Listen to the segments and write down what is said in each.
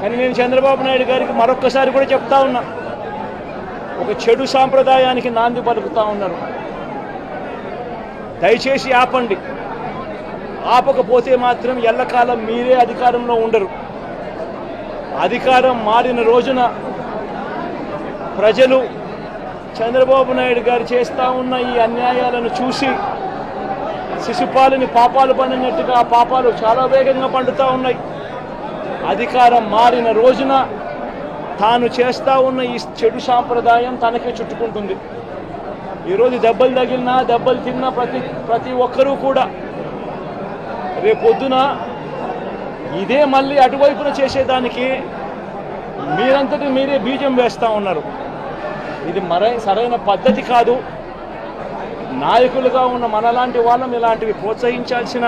కానీ నేను చంద్రబాబు నాయుడు గారికి మరొక్కసారి కూడా చెప్తా ఉన్నా. ఒక చెడు సాంప్రదాయానికి నాంది పలుకుతా ఉన్నారు. దయచేసి ఆపండి. ఆపకపోతే మాత్రం ఎల్లకాలం మీరే అధికారంలో ఉండరు. అధికారం మారిన రోజున ప్రజలు చంద్రబాబు నాయుడు గారు చేస్తూ ఉన్న ఈ అన్యాయాలను చూసి శిశుపాలని పాపాలు పండినట్టుగా ఆ పాపాలు చాలా వేగంగా పండుతూ ఉన్నాయి. అధికారం మారిన రోజున తాను చేస్తూ ఉన్న ఈ చెడు సాంప్రదాయం తనకే చుట్టుకుంటుంది. ఈరోజు దెబ్బలు తగిలినా దెబ్బలు తిన్నా ప్రతి ప్రతి ఒక్కరూ కూడా రేపొద్దున ఇదే మళ్ళీ అటువైపున చేసేదానికి మీరంతటి మీరే బీజం వేస్తూ ఉన్నారు. ఇది మరై సరైన పద్ధతి కాదు. నాయకులుగా ఉన్న మనలాంటి వాళ్ళం ఇలాంటివి ప్రోత్సహించాల్సిన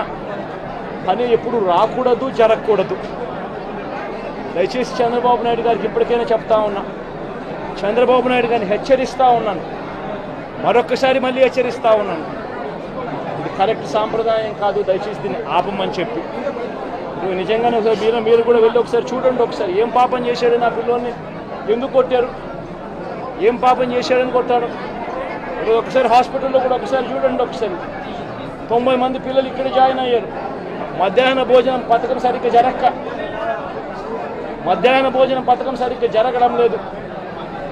పని ఎప్పుడు రాకూడదు జరగకూడదు. దయచేసి చంద్రబాబు నాయుడు గారికి ఇప్పటికైనా చెప్తా ఉన్నా. చంద్రబాబు నాయుడు గారిని హెచ్చరిస్తూ ఉన్నాను. మరొక్కసారి మళ్ళీ హెచ్చరిస్తూ ఉన్నాను. ఇది కరెక్ట్ సాంప్రదాయం కాదు దయచేసి దీన్ని ఆపమని చెప్పి. ఇప్పుడు నిజంగానే ఒకసారి మీరు మీరు కూడా వెళ్ళి ఒకసారి చూడండి ఒకసారి. ఏం పాపం చేశాడు నా పిల్లోని ఎందుకు కొట్టారు? ఏం పాపం చేశాడని కొట్టాడు? ఒకసారి హాస్పిటల్లో కూడా ఒకసారి చూడండి ఒకసారి. తొంభై మంది పిల్లలు ఇక్కడ జాయిన్ అయ్యారు. మధ్యాహ్న భోజనం పథకం సరిగ్గా జరక్క. మధ్యాహ్న భోజన పథకం సరిగ్గా జరగడం లేదు.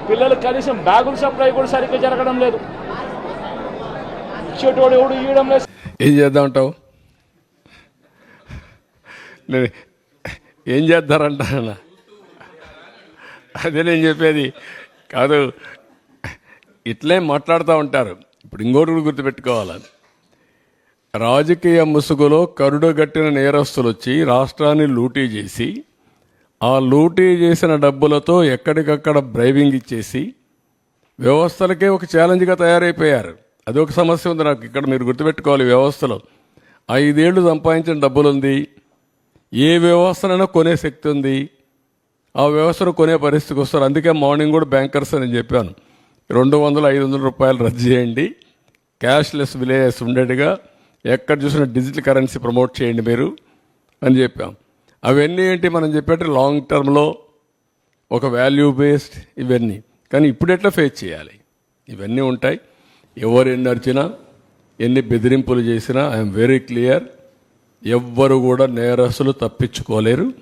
పిల్లలకు కనీసం బ్యాగుల సప్లై కూడా సరిగ్గా జరగడం లేదు. ఇచ్చేటోడు ఎవడు ఇవ్వడం లేదు. ఏం చేద్దామంటావు? నేను ఏం చేద్దారంట అదే నేను చెప్పేది. కాదు ఇట్లే మాట్లాడుతూ ఉంటారు. ఇప్పుడు ఇంకోటి కూడా గుర్తుపెట్టుకోవాలి? రాజకీయ ముసుగులో కరుడుగట్టిన నేరస్తులు వచ్చి రాష్ట్రాన్ని లూటీ చేసి ఆ లూటీ చేసిన డబ్బులతో ఎక్కడికక్కడ బ్రైవింగ్ ఇచ్చేసి వ్యవస్థలకే ఒక ఛాలెంజ్గా తయారైపోయారు. అది ఒక సమస్య ఉంది నాకు ఇక్కడ మీరు గుర్తుపెట్టుకోవాలి ఈ వ్యవస్థలో. ఐదేళ్ళు సంపాదించిన డబ్బులు ఉంది ఏ వ్యవస్థనైనా కొనే శక్తి ఉంది ఆ వ్యవస్థను కొనే పరిస్థితికి వస్తారు. అందుకే మార్నింగ్ కూడా బ్యాంకర్స్ అని చెప్పాను. రెండు వందల ఐదు వందల రూపాయలు రద్దు చేయండి. క్యాష్లెస్ విలేజెస్ ఉండేట్టుగా ఎక్కడ చూసినా డిజిటల్ కరెన్సీ ప్రమోట్ చేయండి మీరు అని చెప్పాం. అవన్నీ ఏంటి మనం చెప్పేట లాంగ్ టర్మ్లో ఒక వాల్యూ బేస్డ్ ఇవన్నీ. కానీ ఇప్పుడు ఎట్లా ఫేస్ చేయాలి? ఇవన్నీ ఉంటాయి. ఎవరు ఎన్ని అరిచినా ఎన్ని బెదిరింపులు చేసినా ఐఎమ్ వెరీ క్లియర్ ఎవ్వరు కూడా నేరస్తులు తప్పించుకోలేరు.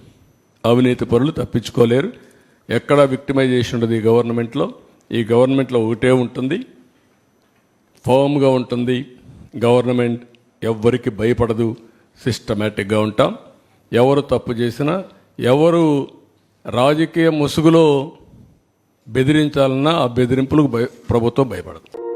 అవినీతి పరులు తప్పించుకోలేరు. ఎక్కడ విక్టిమైజేషన్ ఉండదు ఈ గవర్నమెంట్లో. ఈ గవర్నమెంట్లో ఒకటే ఉంటుంది. ఫర్మ్గా ఉంటుంది. గవర్నమెంట్ ఎవ్వరికి భయపడదు. సిస్టమేటిక్గా ఉంటాం. ఎవరు తప్పు చేసినా ఎవరు రాజకీయ ముసుగులో బెదిరించాలన్నా ఆ బెదిరింపులకు భయ ప్రభుత్వం భయపడదు.